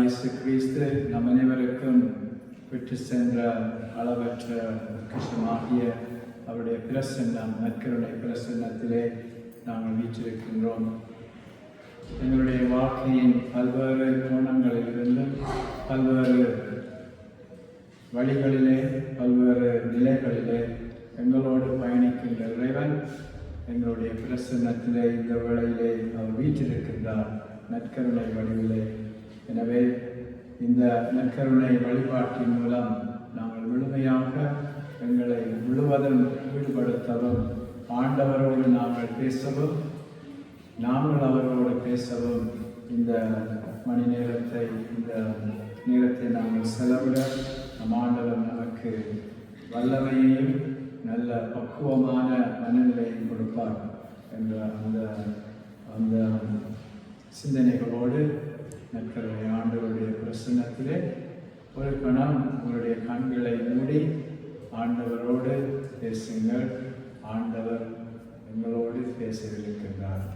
இயேசு கிறிஸ்து நம் அனைவருக்கும் விட்டு சென்ற அளவற்ற கிருஷ்ணமாகிய அவருடைய பிரசன்னம் நற்கருடைய பிரசன்னத்திலே நாங்கள் வீற்றிருக்கின்றோம். எங்களுடைய வாழ்க்கையின் பல்வேறு கோணங்களிலிருந்தும் பல்வேறு வழிகளிலே பல்வேறு நிலைகளிலே எங்களோடு பயணிக்கின்ற இறைவன் எங்களுடைய பிரசன்னத்திலே இந்த வேளையிலே அவர் வீற்றிருக்கின்றார். நற்கருணை வடிவிலே எனவே இந்த நற்கருணை வழிபாட்டின் மூலம் நாங்கள் முழுமையாக எங்களை முழுவதும் ஈடுபடுத்தவும் ஆண்டவரோடு நாங்கள் பேசவும் நாங்கள் அவரோடு பேசவும் இந்த மணி நேரத்தை இந்த நேரத்தை நாங்கள் செலவிட நம் ஆண்டவர் நமக்கு வல்லமையையும் நல்ல பக்குவமான மனநிலையும் கொடுப்பார் என்ற அந்த அந்த சிந்தனைகளோடு நற்கருணை ஆண்டவருடைய பிரசன்னத்திலே ஒரு கணம் உங்களுடைய கண்களை மூடி ஆண்டவரோடு பேசுங்கள். ஆண்டவர் எங்களோடு பேசவிருக்கின்றார்.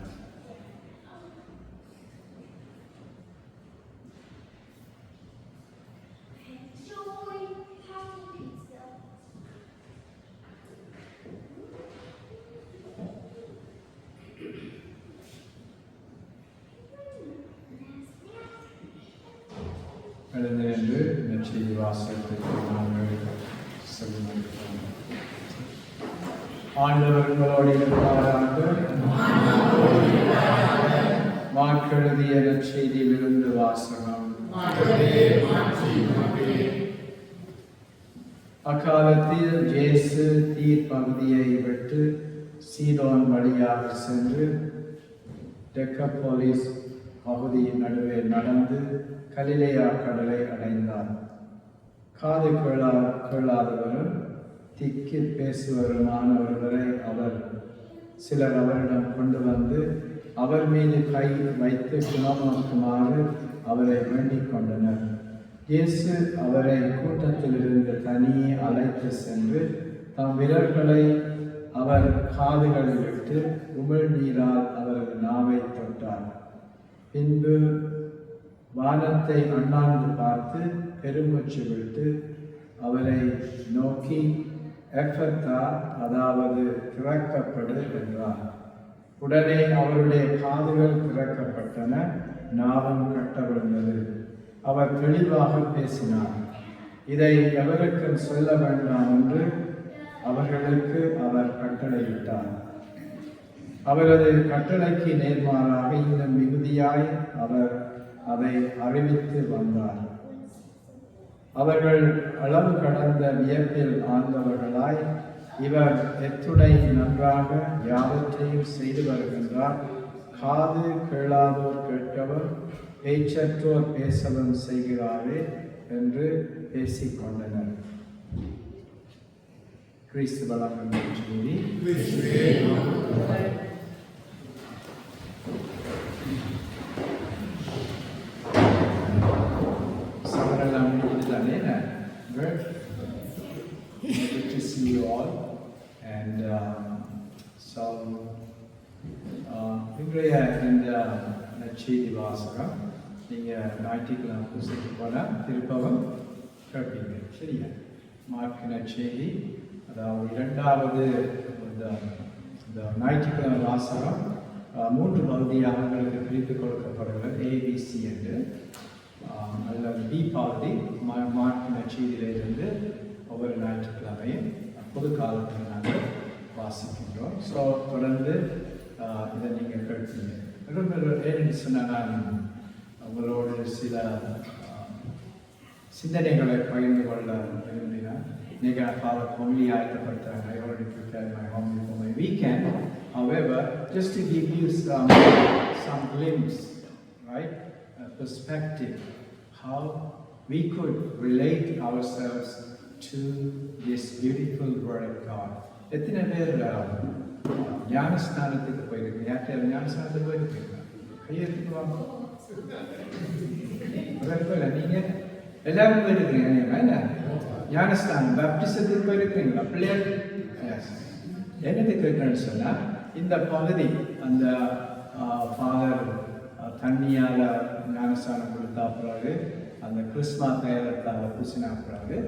எழுந்திருந்து நெற்றி வாசகத்திற்கு நாங்கள் செல்லுங்கள் ஆண்டவர் உங்களோடு இருப்பாராக? வாக்கெழுதிய நற்செய்தியிலிருந்து வாசகம். அக்காலத்தில் ஜேசு தீர் பகுதியை விட்டு சீதோன் வழியாக சென்று டெக்கபோலிஸ் பகுதியின் நடுவே நடந்து கலிலேயா கடலை அடைந்தார். காது கேளா கேளாதவரும் திக்கி பேசுவருமான ஒருவரை அவர் சிலர் அவரிடம் கொண்டு வந்து அவர் மீது கை வைத்து குணமாக்குமாறு அவரை வேண்டிக் கொண்டனர். இயேசு அவரை கூட்டத்திலிருந்து தனியே அழைத்து சென்று தம் விரல்களை அவர் காதுகளில் விட்டு உமிழ்நீரால் அவரது நாவை தொட்டார் பின்பு வானத்தை அண்ணாந்து பார்த்து பெருமூச்சு விட்டு அவரை நோக்கி எஃபத்தா அதாவது திறக்கப்படு என்றார். உடனே அவருடைய காதுகள் திறக்கப்பட்டன நாவம் கட்டப்பட்டது அவர் தெளிவாக பேசினார் இதை எவருக்கும் சொல்ல வேண்டாம் என்று அவர்களுக்கு அவர் கட்டளையிட்டார். அவரது கட்டளைக்கு நேர்மாறாக இந்த மிகுதியாய் அவர் அதை அறிவித்து வந்தார். அவர்கள் அளவு கடந்த வியப்பில் ஆழ்ந்தவர்களாய் இவர் எத்துணை நன்றாக யாவற்றையும் செய்து வருகின்றார். காது கேளாதோர் கேட்கவும் பேச்சற்றோர் பேசவும் செய்கிறாரே என்று பேசிக்கொண்டனர் கிறிஸ்து வளர்ந்த செய்தி சமரெல்லாம் முடிஞ்சது தானே Good. Good to see you all. And um, so, இன்றைய இந்த நற்செய்தி வாசகம் நீங்கள் ஞாயிற்றுக்கிழமை புதுசுக்கு போனால் திருப்பவம் கேட்பீங்க சரியா மார்க் நற்செய்தி அதாவது இரண்டாவது இந்த இந்த ஞாயிற்றுக்கிழமை வாசகம் மூன்று பகுதியாக உங்களுக்கு பிரித்து கொடுக்கப்படுகிறது ஏபிசி என்று அதில் பி பகுதி மா மார்க் நற்செய்தியிலிருந்து ஒவ்வொரு ஞாயிற்றுக்கிழமையும் பொது காலத்தில் நாங்கள் வாசிக்கின்றோம். ஸோ தொடர்ந்து இதை நீங்கள் கேட்பீங்க. ரொம்ப ஏன்னு சொன்னால் நான் உங்களோடு சில சிந்தனைகளை பகிர்ந்து கொள்ள விரும்பினேன். நீங்கள் ஃபாதர் ஹோம்லி ஆயத்தப்படுத்துகிறாங்க I already prepared my homily for my weekend. However, just to give you some, some glimpse, right, perspective, how we could relate ourselves to this beautiful word of God. எத்தனை பேர் ஞானஸ்தானத்துக்கு போயிருக்கீங்க யார்கிட்ட ஞானஸ்தானத்துக்கு போயிருக்கீங்க கையெழுத்துக்கு வாங்க அதற்குள்ள நீங்க எல்லாரும் போயிருக்கிறீங்க நீங்க என்ன ஞானஸ்தானம் பேப்டிசத்துக்கு போயிருக்கிறீங்களா பிள்ளைகள் Yes. என்னத்துக்கு கேட்கணும்னு சொன்னா இந்த பகுதி அந்த ஃபாதர் தண்ணியால் ஞானஸ்தானம் கொடுத்தா பிறகு அந்த கிறிஸ்மா தைலத்தால் பூசினா பிறகு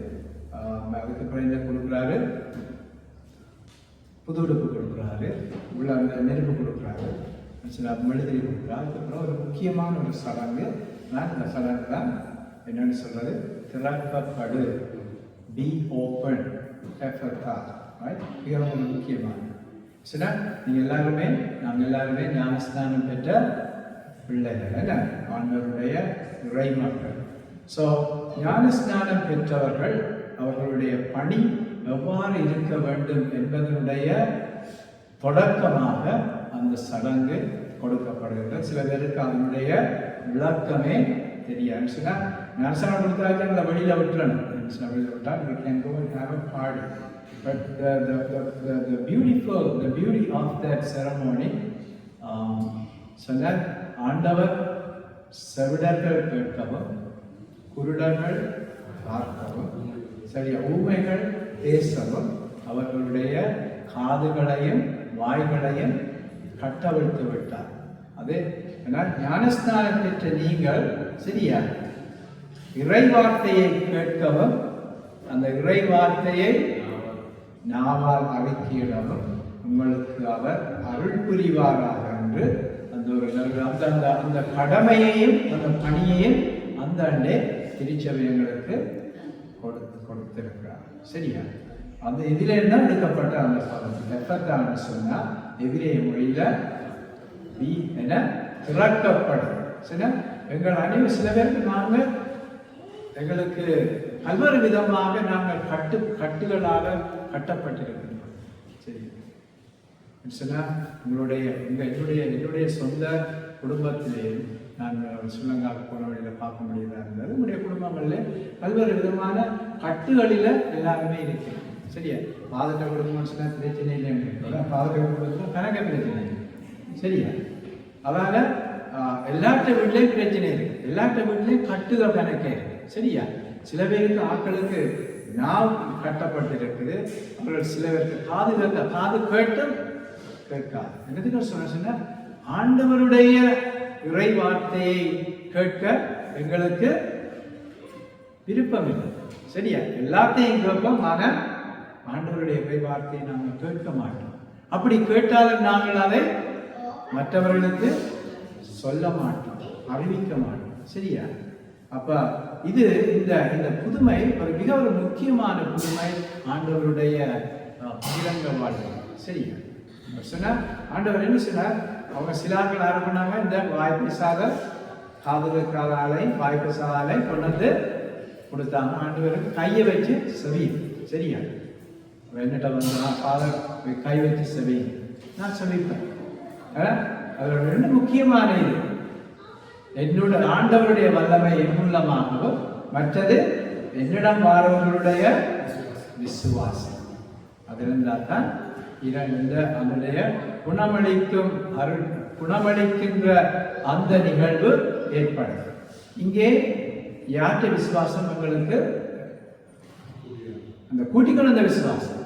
ஆஹ், அதுக்கப்புறம் என்ன கொடுக்குறாரு. புது உடுப்பு கொடுக்குறாரு. உள்ள அந்த நெருப்பு கொடுக்குறாரு. சில மெழுதிரி கொடுக்குறாரு. அதுக்கப்புறம் ஒரு முக்கியமான ஒரு சடங்கு. நான் இந்த சடங்கு தான் என்னன்னு சொல்கிறது திறக்கப்படு. பி ஓப்பன் மிக ரொம்ப முக்கியமான சரியா நீங்கள் எல்லாருமே நாங்கள் எல்லாருமே ஞானஸ்தானம் பெற்ற பிள்ளைகள் என்ன ஆண்டவருடைய இறை மக்கள். ஸோ ஞானஸ்நானம் பெற்றவர்கள் அவர்களுடைய பணி எவ்வாறு இருக்க வேண்டும் என்பதனுடைய தொடக்கமாக அந்த சடங்கு கொடுக்கப்படுகிறது. சில பேருக்கு அதனுடைய விளக்கமே தெரியாது. சில நரசனம் கொடுத்தாச்சு அந்த வெளியில் விட்டுறணும். சில வெளியில் விட்டால் we can go and have but the but த the, of the ceremony beautiful the ஆண்டவர் செவிடர்கள் கேட்கவும் குருடர்கள் பார்க்கவும் சரியா ஊமைகள் பேசவும் அவர்களுடைய காதுகளையும் வாய்களையும் கட்டவிழ்த்து விட்டார். அது ஏன்னா ஞானஸ்தானம் பெற்ற நீங்கள் சரியா இறை வார்த்தையை கேட்கவும் அந்த இறை வார்த்தையை நாவால் அறிக்கையிடவும் உங்களுக்கு அவர் அருள் புரிவாராக என்று அந்த அந்த அந்த அந்த கடமையையும் அந்த பணியையும் அந்த அண்டே திருச்சபையங்களுக்கு கொடுத்து கொடுத்திருக்கிறார். சரியா? அந்த இதில் தான் எடுக்கப்பட்ட அந்த பதம் எப்பத்தான்னு சொன்னா எதிரே மொழியில பி என திறக்கப்படும். சரியா? எங்கள் அனைவரும் சில பேருக்கு நாங்கள் எங்களுக்கு பல்வேறு விதமாக நாங்கள் கட்டு கட்டுகளாக கட்டப்பட்டிருக்கிறோம் சொன்னால் உங்களுடைய உங்கள் என்னுடைய என்னுடைய சொந்த குடும்பத்திலேயும் நான் ஸ்ரீலங்காவுக்கு போன வழியில் பார்க்க முடியதா இருந்தது உங்களுடைய குடும்பங்களில் பல்வேறு விதமான கட்டுகளில் எல்லாருமே இருக்கிறோம் சரியா? பாதட்ட குடும்பம்னு சொன்னால் பிரச்சனை இல்லைன்னு பாதட்ட குடும்பத்தில் கணக்க பிரச்சனை. சரியா? அதனால் எல்லாத்த வீட்லேயும் பிரச்சனை இருக்குது எல்லாத்த வீட்லேயும் கட்டுகள் கணக்கே சரியா? சில பேருக்கு ஆட்களுக்கு நாவ் கட்டப்பட்டிருக்குது. அவர்கள் சில பேருக்கு காது கேட்க காது கேட்டும் கேட்காது. என்னதுக்கு சொல்ல ஆண்டவருடைய இறை வார்த்தையை கேட்க எங்களுக்கு விருப்பம் இல்லை சரியா? எல்லாத்தையும் கேட்போம் ஆனால் ஆண்டவருடைய இறை வார்த்தையை நாங்கள் கேட்க மாட்டோம். அப்படி கேட்டாலும் நாங்கள் அதை மற்றவர்களுக்கு சொல்ல மாட்டோம் அறிவிக்க மாட்டோம். சரியா? அப்ப இது இந்த இந்த புதுமை ஒரு மிக ஒரு முக்கியமான புதுமை ஆண்டவருடைய பகிரங்க வாழ்க்கை. சரியா? சொன்னால் ஆண்டவர் என்ன சொன்னார்? அவங்க சிலாக்கள் யார் பண்ணாங்க இந்த வாய் காதலுக்காக காது கேட்காத ஆளையும் கொண்டு வந்து கொடுத்தாங்க. ஆண்டவருக்கு கையை வச்சு செவி. சரியா? என்னட்ட வந்து நான் ஃபாதர் கை வச்சு செவி. நான் செவிப்பேன். அஹ், ரெண்டு முக்கியமான இது. என்னோட ஆண்டவருடைய வல்லமை என் மூலமாகவும் மற்றது என்னிடம் வாரவர்களுடைய விசுவாசம். அதிலிருந்தால் தான் இரண்டு அதனுடைய குணமளிக்கும் அருள் குணமளிக்கின்ற அந்த நிகழ்வு ஏற்படும் இங்கே யார்கிட்ட விசுவாசம் உங்களுக்கு? அந்த கூட்டிக்கணும் அந்த விசுவாசம்.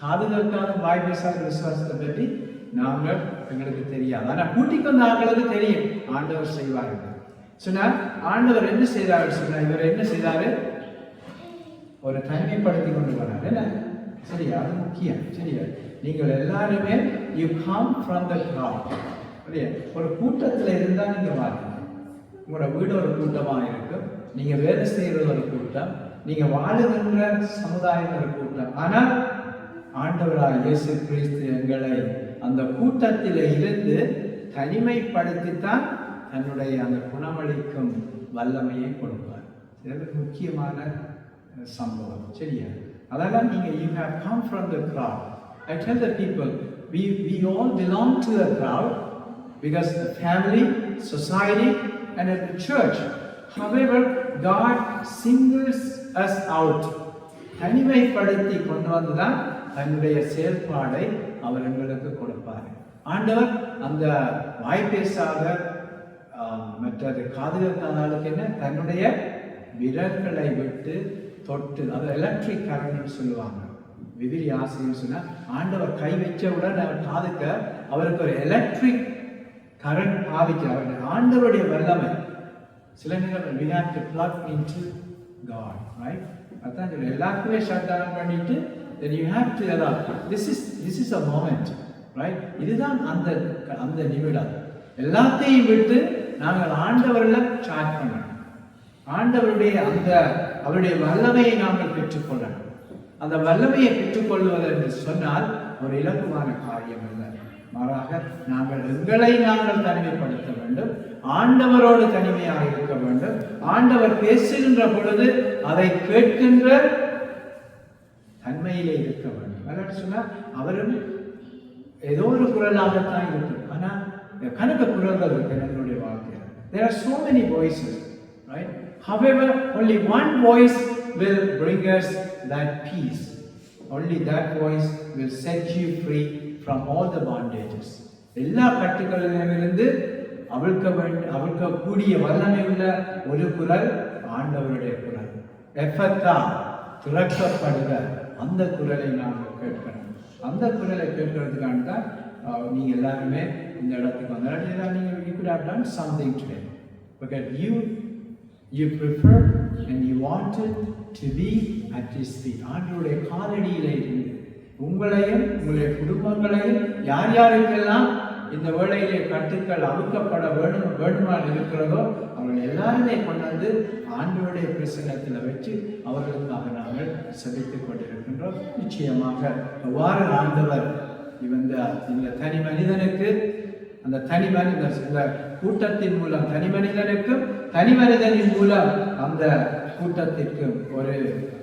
காது கேட்காத வாய் பேசாத விசுவாசத்தை பற்றி நாங்கள் எங்களுக்கு தெரியாது. ஆனால் கூட்டிக்கொண்ட ஆங்களுக்கு தெரியும். ஆண்டவர் செய்வார்கள் சொன்னார் ஆண்டவர் என்ன செய்தார்? சொன்னார். இவர் என்ன செய்தாரு? ஒரு தனிமைப்படுத்தி கொண்டு போனார். என்ன? சரியா? அது முக்கியம். சரியா? நீங்கள் எல்லாருமே you come from the craft இல்லையா ஒரு கூட்டத்தில் இருந்தால் நீங்கள் வாங்க. உங்களோட வீடு ஒரு கூட்டமாக இருக்கும். நீங்கள் வேலை செய்கிறது ஒரு கூட்டம். நீங்கள் வாழுகின்ற சமுதாயம் ஒரு கூட்டம். ஆனால் ஆண்டவராக இயேசு கிறிஸ்து எங்களை அந்த கூட்டத்தில் இருந்து தனிமைப்படுத்தித்தான் தன்னுடைய அந்த குணமளிக்கும் வல்லமையை கொடுப்பார். இது முக்கியமான சம்பவம். சரியா? அதெல்லாம் நீங்கள் you have come from the craft I tell the people, we we all belong to the crowd because the family, society, and at the church. However, God singles us out. தனிமைப்படுத்தி கொண்டு வந்துதான் தன்னுடைய செயல்பாடை அவர் எங்களுக்கு கொடுப்பார் ஆண்டவர் அந்த வாய் பேசாத மற்றது காதுகாக்காதாளுக்கு என்ன தன்னுடைய விரல்களை விட்டு தொட்டு அது எலக்ட்ரிக் கரண்ட்னு சொல்லுவாங்க விதிரி ஆசிரியர் சொன்னால் ஆண்டவர் கை வச்சவுடன் அவர் காதுக்க அவருக்கு ஒரு எலக்ட்ரிக் கரண்ட் பாவிக்க அவருடைய ஆண்டவருடைய வல்லமை. சில நேரம் we to to into God right அதான் சொல்லி எல்லாருக்குமே ஷட் டவுன் பண்ணிட்டு then you have to allow. This is this is a moment right இதுதான் அந்த அந்த நிமிடம். எல்லாத்தையும் விட்டு நாங்கள் ஆண்டவரில் சாட் பண்ணணும். ஆண்டவருடைய அந்த அவருடைய வல்லமையை நாங்கள் பெற்றுக்கொள்ளணும். அந்த வல்லமையை பெற்றுக்கொள்வது என்று சொன்னால் ஒரு இலகுவான காரியம் அல்ல. மாறாக நாங்கள் எங்களை நாங்கள் தனிமைப்படுத்த வேண்டும். ஆண்டவரோடு தனிமையாக இருக்க வேண்டும். ஆண்டவர் பேசுகின்ற பொழுது அதை கேட்கின்ற தன்மையிலே இருக்க வேண்டும். அதாவது சொன்னா அவரும் ஏதோ ஒரு குரலாகத்தான் இருக்கும். ஆனால் கணக்கு குரல்கள் இருக்கு நம்மளுடைய வாழ்க்கையில். There are so many voices right however only one voice will bring us that peace. Only that voice will set you free from all the bondages. எல்லா கட்டுகளிலிருந்து அவிழ்க்க வேண்டும் அவிழ்க்கக்கூடிய வல்லமை உள்ள ஒரு குரல் ஆண்டவருடைய குரல். எஃபத்தா துறக்கப்படுகிற அந்த குரலை நாங்கள் கேட்கணும். அந்த குரலை கேட்கறதுக்காக தான் நீங்கள் எல்லாருமே இந்த இடத்துக்கு வந்தாலும் நீங்கள் you could have done something today. Because you you prefer and you wanted to be at his feet ஆண்டவருடைய காலடியிலே இருந்து உங்களையும் உங்களுடைய குடும்பங்களையும் யார் யாருக்கெல்லாம் இந்த வேளையிலே கட்டுக்கள் அவுக்கப்பட வேணும் வேண்டுமாறு இருக்கிறதோ அவர்கள் எல்லாருமே கொண்டு வந்து ஆண்டவருடைய பிரசன்னத்தில் வச்சு அவர்களுக்காக நாங்கள் சபித்துக் கொண்டிருக்கின்றோம். நிச்சயமாக அவ்வாறு ஆண்டவர் இந்த இந்த தனி மனிதனுக்கு அந்த தனி மனித இந்த கூட்டத்தின் மூலம் தனி மனிதனுக்கும் தனி மனிதனின் மூலம் அந்த கூட்டத்திற்கு ஒரு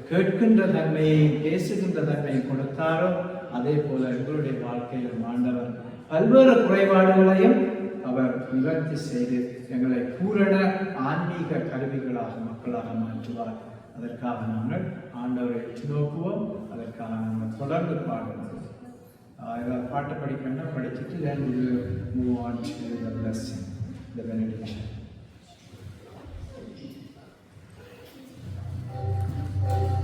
கேட்கின்ற தன்மையையும் பேசுகின்ற தன்மையும் கொடுத்தாரோ அதே போல எங்களுடைய வாழ்க்கையில் ஆண்டவர் பல்வேறு குறைபாடுகளையும் அவர் நிவர்த்தி செய்து எங்களை பூரண ஆன்மீக கருவிகளாக மக்களாக மாற்றுவார். அதற்காக நாங்கள் ஆண்டவரை நோக்குவோம். அதற்காக நாங்கள் தொடர்ந்து பாடுவோம். ஏதாவது பாட்டு படிக்கணும்னா படிச்சுட்டு then we will move the to Thank you.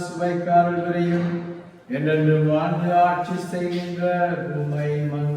சுவைக்காரர்களையும் சுவைக்காரல் என்றென்றும் வாழ்ந்து ஆட்சி செய்கின்ற உண்மை மங்க